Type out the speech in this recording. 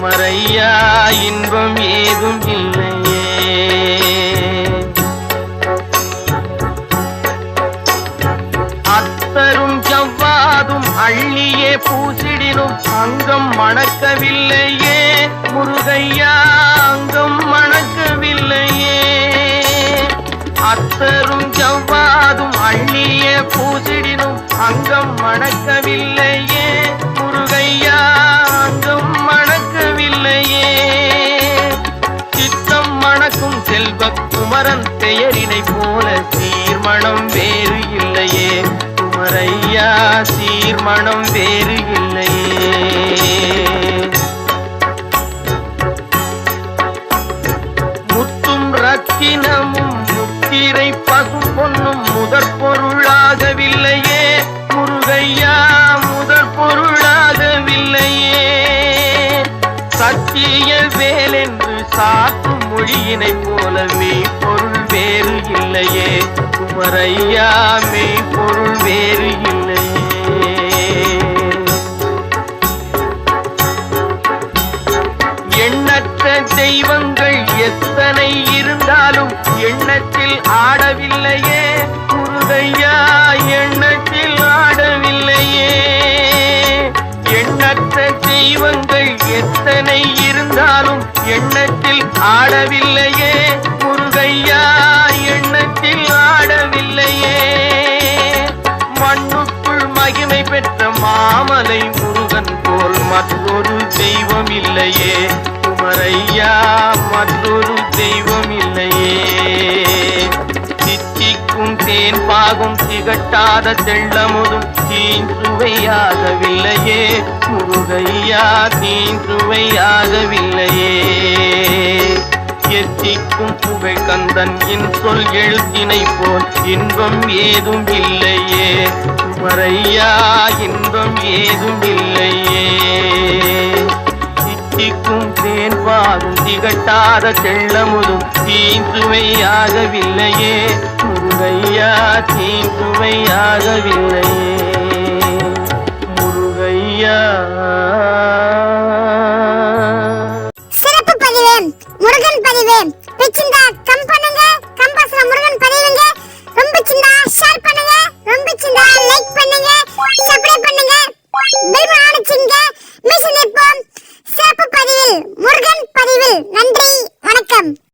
குமரையா இன்பம் ஏதும் இல்லையே. அத்தரும் செவ்வாதும் அள்ளியே பூசிடினும் அங்கம் மணக்கவில்லையே முருகையா. பெயரினை போல சீர்மணம் வேறு இல்லையே. குமரையா சீர்மணம் வேறு இல்லையே. முத்தும் ரத்தினமும் முத்திரை பசும் பொன்னும் முதற் பொருளாகவில்லையே முருகையா முதற் பொருளாகவில்லையே சத்திய வேலென்று சாக்கும் மொழியினை போல இல்லையே. குமரையா பொருள் வேறு இல்லையே. எண்ணற்ற தெய்வங்கள் எத்தனை இருந்தாலும் எண்ணத்தில் ஆடவில்லையே. குருதையா எண்ணத்தில் ஆடவில்லையே. எண்ணற்ற தெய்வங்கள் எத்தனை இருந்தாலும் எண்ணத்தில் ஆடவில்லையே. மகிமை பெற்ற மாமலை முருகன் போல் மற்றொரு தெய்வம் இல்லையே குமரையா மற்றொரு தெய்வம் இல்லையே தித்திக்கும் தேன் பாகும் திகட்டாத தெள்ளமுதும் தீஞ்சுவையாகவில்லையே முருகையா தீஞ்சுவையாகவில்லையே எத்திக்கும் புகழ் கந்தன் என் சொல் எழுத்தினை போல் இன்பம் ஏதும் இல்லையே. குமரையா இன்பம் ஏதும் இல்லையே. தித்திக்கும் தேன் திகட்டாத செல்லமுதும் தீஞ்சுவையாகவில்லையே முருகையா தீஞ்சுவையாகவில்லையே